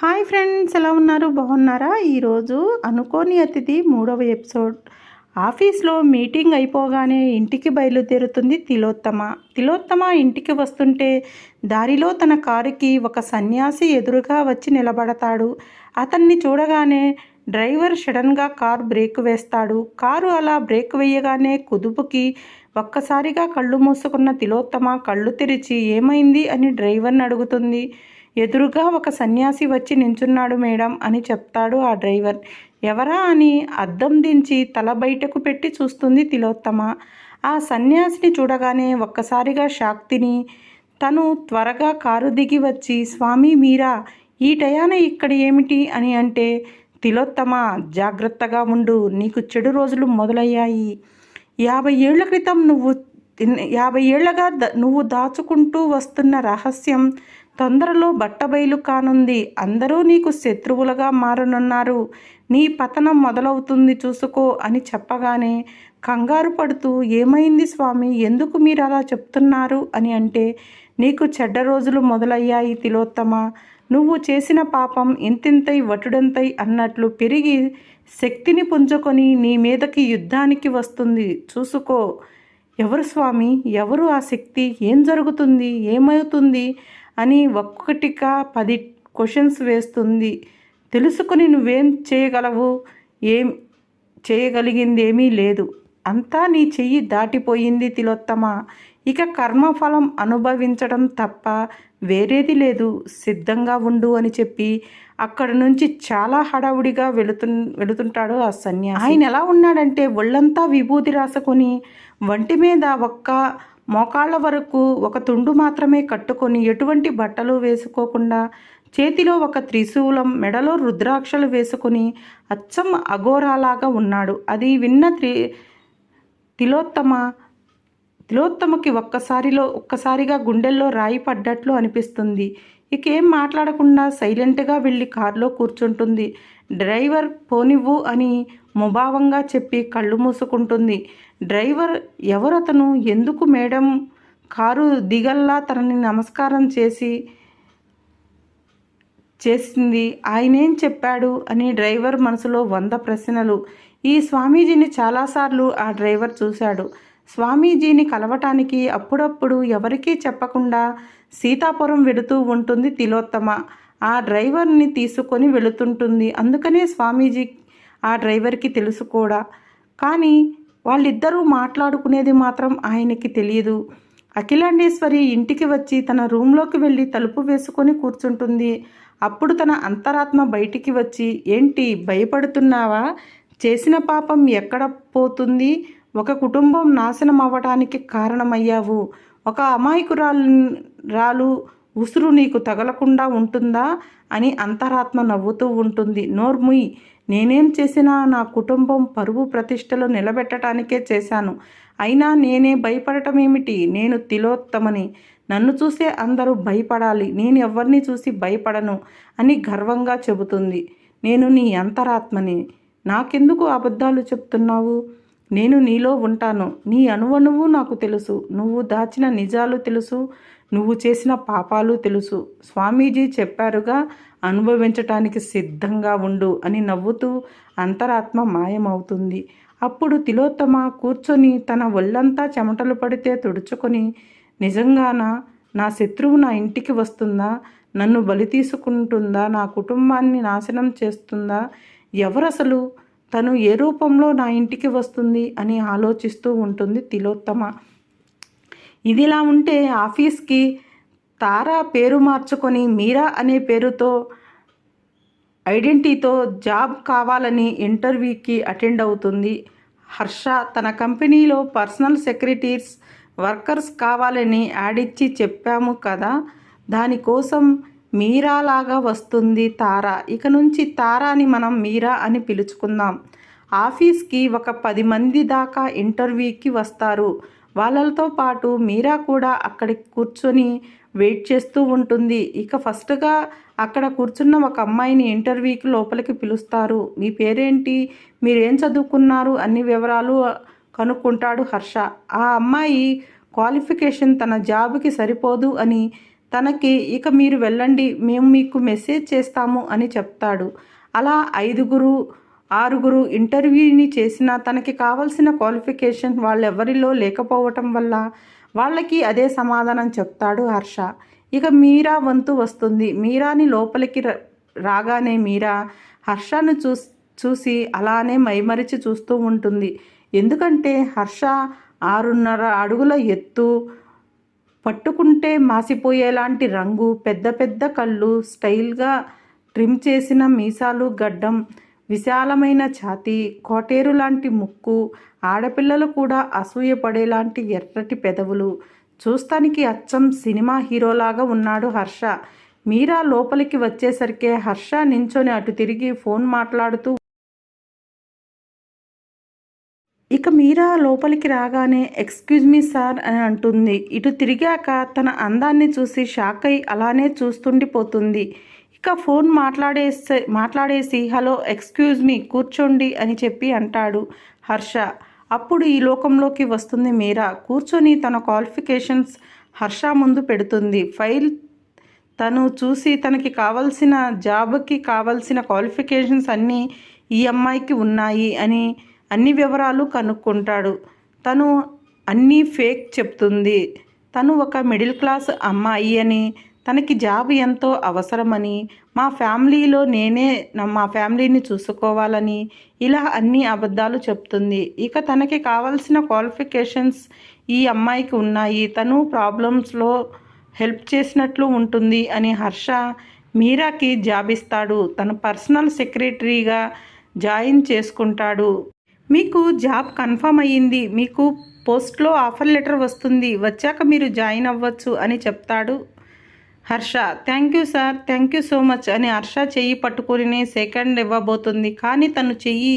Hi friends ఎలా ఉన్నారు? బాగున్నారా? ఈరోజు అనుకోని అతిథి మూడవ ఎపిసోడ్. ఆఫీస్లో మీటింగ్ అయిపోగానే ఇంటికి బయలుదేరుతుంది తిలోత్తమ. తిలోత్తమ ఇంటికి వస్తుంటే దారిలో తన కారుకి ఒక సన్యాసి ఎదురుగా వచ్చి నిలబడతాడు. అతన్ని చూడగానే డ్రైవర్ సడన్గా కారు బ్రేక్ వేస్తాడు. కారు అలా బ్రేక్ వేయగానే కుదుపుకి ఒక్కసారిగా కళ్ళు మూసుకున్న తిలోత్తమ కళ్ళు తెరిచి ఏమైంది? అని డ్రైవర్ని అడుగుతుంది. ఎదురుగా ఒక సన్యాసి వచ్చి నించున్నాడు మేడం అని చెప్తాడు ఆ డ్రైవర్. ఎవరా అని అద్దం దించి తల బయటకు పెట్టి చూస్తుంది తిలోత్తమ. ఆ సన్యాసిని చూడగానే ఒక్కసారిగా షాక్ తిని తను త్వరగా కారు దిగి వచ్చి స్వామి మీరా ఈ టయాన ఇక్కడ ఏమిటి? అని అంటే తిలోత్తమ జాగ్రత్తగా ఉండు నీకు చెడు రోజులు మొదలయ్యాయి. యాభై ఏళ్ళ క్రితం నువ్వు యాభై ఏళ్ళగా ద- నువ్వు దాచుకుంటూ వస్తున్న రహస్యం తొందరలో బట్టబయలు కానుంది. అందరూ నీకు శత్రువులుగా మారనున్నారు. నీ పతనం మొదలవుతుంది చూసుకో అని చెప్పగానే కంగారు పడుతూ ఏమైంది స్వామి? ఎందుకు మీరు అలా చెప్తున్నారు? అని అంటే నీకు చెడ్డ రోజులు మొదలయ్యాయి తిలోత్తమ. నువ్వు చేసిన పాపం ఇంతింతై వటుడంతై అన్నట్లు పెరిగి శక్తిని పుంజుకొని నీ మీదకి యుద్ధానికి వస్తుంది. చూసుకో. ఎవరు స్వామి? ఎవరు ఆ శక్తి? ఏం జరుగుతుంది? ఏమవుతుంది? అని ఒక్కొక్కటిగా పది క్వశ్చన్స్ వేస్తుంది. తెలుసుకుని నువ్వేం చేయగలవు? ఏం చేయగలిగింది ఏమీ లేదు. అంతా నీ చెయ్యి దాటిపోయింది తిలోత్తమ. ఇక కర్మఫలం అనుభవించడం తప్ప వేరేది లేదు. సిద్ధంగా ఉండు అని చెప్పి అక్కడ నుంచి చాలా హడావుడిగా వెళుతు వెళుతుంటాడు ఆ సన్యాసి. ఆయన ఎలా ఉన్నాడంటే ఒళ్ళంతా విభూతి రాసుకొని వంటి మీద ఒక్క మోకాళ్ళ వరకు ఒక తుండు మాత్రమే కట్టుకొని ఎటువంటి బట్టలు వేసుకోకుండా చేతిలో ఒక త్రిశూలం మెడలో రుద్రాక్షలు వేసుకొని అచ్చం అఘోరాలాగా ఉన్నాడు. అది విన్న త్రి తిలోత్తమ తిలోత్తమకి ఒక్కసారిలో ఒక్కసారిగా గుండెల్లో రాయి పడ్డట్లు అనిపిస్తుంది. ఇకేం మాట్లాడకుండా సైలెంట్గా వెళ్ళి కారులో కూర్చుంటుంది. డ్రైవర్ పోనివ్వు అని ముభావంగా చెప్పి కళ్ళు మూసుకుంటుంది. డ్రైవర్ ఎవరతను? ఎందుకు మేడం? కారు దిగల్లా తనని నమస్కారం చేసి చేసింది. ఆయనేం చెప్పాడు అని డ్రైవర్ మనసులో వంద ప్రశ్నలు. ఈ స్వామీజీని చాలాసార్లు ఆ డ్రైవర్ చూశాడు. స్వామీజీని కలవటానికి అప్పుడప్పుడు ఎవరికీ చెప్పకుండా సీతాపురం వెళుతూ ఉంటుంది తిలోత్తమ. ఆ డ్రైవర్ని తీసుకొని వెళుతుంటుంది. అందుకనే స్వామీజీ ఆ డ్రైవర్కి తెలుసు కూడా. కానీ వాళ్ళిద్దరూ మాట్లాడుకునేది మాత్రం ఆయనకి తెలియదు. అఖిలాండేశ్వరి ఇంటికి వచ్చి తన రూమ్లోకి వెళ్ళి తలుపు వేసుకొని కూర్చుంటుంది. అప్పుడు తన అంతరాత్మ బయటికి వచ్చి ఏంటి భయపడుతున్నావా? చేసిన పాపం ఎక్కడ పోతుంది? ఒక కుటుంబం నాశనం అవ్వటానికి కారణమయ్యావు. ఒక అమాయకురాలు రాలు ఉసురు నీకు తగలకుండా ఉంటుందా అని అంతరాత్మ నవ్వుతూ ఉంటుంది. నోర్ముయ్ నేనేం చేసినా నా కుటుంబం పరువు ప్రతిష్టలు నిలబెట్టడానికే చేశాను. అయినా నేనే భయపడటం ఏమిటి నేను తిలోత్తమని. నన్ను చూసే అందరూ భయపడాలి. నేను ఎవరిని చూసి భయపడను అని గర్వంగా చెబుతుంది. నేను నీ అంతరాత్మని. నాకెందుకు అబద్ధాలు చెప్తున్నావు? నేను నీలో ఉంటాను. నీ అణువణువు నాకు తెలుసు. నువ్వు దాచిన నిజాలు తెలుసు. నువ్వు చేసిన పాపాలు తెలుసు. స్వామీజీ చెప్పారుగా అనుభవించటానికి సిద్ధంగా ఉండు అని నవ్వుతూ అంతరాత్మ మాయమవుతుంది. అప్పుడు తిలోత్తమ కూర్చొని తన ఒళ్ళంతా చెమటలు పడితే తుడుచుకొని నిజంగానా? నా శత్రువు నా ఇంటికి వస్తుందా? నన్ను బలి తీసుకుంటుందా? నా కుటుంబాన్ని నాశనం చేస్తుందా? ఎవరసలు? తను ఏ రూపంలో నా ఇంటికి వస్తుంది అని ఆలోచిస్తూ ఉంటుంది తిలోత్తమ. ఇదిలా ఉంటే ఆఫీస్కి తారా పేరు మార్చుకొని మీరా అనే పేరుతో ఐడెంటిటీతో జాబ్ కావాలని ఇంటర్వ్యూకి అటెండ్ అవుతుంది. హర్ష తన కంపెనీలో పర్సనల్ సెక్రటరీస్ వర్కర్స్ కావాలని యాడ్ ఇచ్చి చెప్పాము కదా దానికోసం మీరాలాగా వస్తుంది తారా. ఇక నుంచి తారాని మనం మీరా అని పిలుచుకుందాం. ఆఫీస్కి ఒక పది మంది దాకా ఇంటర్వ్యూకి వస్తారు. వాళ్ళతో పాటు మీరా కూడా అక్కడికి కూర్చొని వెయిట్ చేస్తూ ఉంటుంది. ఇక ఫస్ట్గా అక్కడ కూర్చున్న ఒక అమ్మాయిని ఇంటర్వ్యూకి లోపలికి పిలుస్తారు. మీ పేరేంటి? మీరేం చదువుకున్నారు? అన్ని వివరాలు కనుక్కుంటాడు హర్ష. ఆ అమ్మాయి క్వాలిఫికేషన్ తన జాబ్కి సరిపోదు అని తనకి ఇక మీరు వెళ్ళండి మేము మీకు మెసేజ్ చేస్తాము అని చెప్తాడు. అలా ఐదుగురు ఆరుగురు ఇంటర్వ్యూని చేసినా తనకి కావలసిన క్వాలిఫికేషన్ వాళ్ళెవరిలో లేకపోవటం వల్ల వాళ్ళకి అదే సమాధానం చెప్తాడు హర్ష. ఇక మీరా వంతు వస్తుంది. మీరాని లోపలికి రాగానే మీరా హర్షను చూ చూసి అలానే మైమరిచి చూస్తూ ఉంటుంది. ఎందుకంటే హర్ష ఆరున్నర అడుగుల ఎత్తు పట్టుకుంటే మాసిపోయేలాంటి రంగు పెద్ద పెద్ద కళ్ళు స్టైల్గా ట్రిమ్ చేసిన మీసాలు గడ్డం విశాలమైన ఛాతీ కోటేరు లాంటి ముక్కు ఆడపిల్లలు కూడా అసూయపడేలాంటి ఎర్రటి పెదవులు. చూస్తానికి అచ్చం సినిమా హీరోలాగా ఉన్నాడు హర్ష. మీరా లోపలికి వచ్చేసరికే హర్ష నించొని అటు తిరిగి ఫోన్ మాట్లాడుతూ ఇక మీరా లోపలికి రాగానే ఎక్స్క్యూజ్ మీ సార్ అని అంటుంది. ఇటు తిరిగాక తన అందాన్ని చూసి షాక్ అయి అలానే చూస్తుండిపోతుంది. ఇక ఫోన్ మాట్లాడేసే మాట్లాడేసి హలో ఎక్స్క్యూజ్ మీ కూర్చోండి అని చెప్పి అంటాడు హర్ష. అప్పుడు ఈ లోకంలోకి వస్తుంది మీరా. కూర్చొని తన క్వాలిఫికేషన్స్ హర్ష ముందు పెడుతుంది. ఫైల్ తను చూసి తనకి కావలసిన జాబ్కి కావలసిన క్వాలిఫికేషన్స్ అన్నీ ఈ అమ్మాయికి ఉన్నాయి అని అన్ని వివరాలు కనుక్కుంటాడు. తను అన్నీ ఫేక్ చెప్తుంది. తను ఒక మిడిల్ క్లాస్ అమ్మాయి అని తనకి జాబ్ ఎంతో అవసరమని మా ఫ్యామిలీలో నేనే మా ఫ్యామిలీని చూసుకోవాలని ఇలా అన్ని అబద్ధాలు చెప్తుంది. ఇక తనకి కావాల్సిన క్వాలిఫికేషన్స్ ఈ అమ్మాయికి ఉన్నాయి. తను ప్రాబ్లమ్స్లో హెల్ప్ చేసినట్లు ఉంటుంది అని హర్ష మీరాకి జాబ్ ఇస్తాడు తన పర్సనల్ సెక్రటరీగా జాయిన్ చేసుకుంటాడు. మీకు జాబ్ కన్ఫర్మ్ అయ్యింది మీకు పోస్ట్లో ఆఫర్ లెటర్ వస్తుంది వచ్చాక మీరు జాయిన్ అవ్వచ్చు అని చెప్తాడు Harsha. Thank you sir thank you so much అని హర్ష చెయ్యి పట్టుకుని సెకండ్ ఇవ్వబోతుంది. కానీ తను చెయ్యి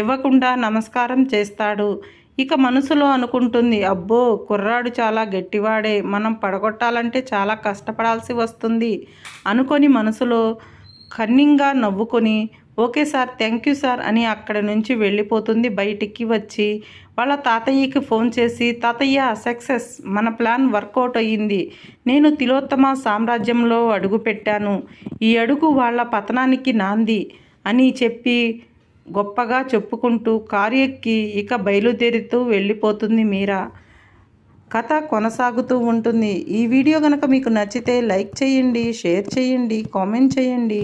ఇవ్వకుండా నమస్కారం చేస్తాడు. ఇక మనసులో అనుకుంటుంది అబ్బో కుర్రాడు చాలా గట్టివాడే మనం పడగొట్టాలంటే చాలా కష్టపడాల్సి వస్తుంది అనుకొని మనసులో కన్నింగా నవ్వుకొని okay sir thank you sir అని అక్కడ నుంచి వెళ్ళిపోతుంది బయటికి వచ్చి. వాళ్ళ తాతయ్యకి ఫోన్ చేసి తాతయ్య సక్సెస్ మన ప్లాన్ వర్కౌట్ అయ్యింది. నేను తిలోత్తమ సామ్రాజ్యంలో అడుగు పెట్టాను. ఈ అడుగు వాళ్ళ పతనానికి నాంది అని చెప్పి గొప్పగా చెప్పుకుంటూ కారు ఎక్కి ఇక బయలుదేరుతూ వెళ్ళిపోతుంది మీరా. కథ కొనసాగుతూ ఉంటుంది. ఈ వీడియో కనుక మీకు నచ్చితే లైక్ చేయండి షేర్ చేయండి కామెంట్ చేయండి.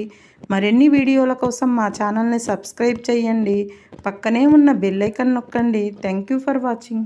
మరిన్ని వీడియోల కోసం మా ఛానల్ని సబ్స్క్రైబ్ చేయండి. పక్కనే ఉన్న బెల్లైకన్ నొక్కండి. Thank you for watching.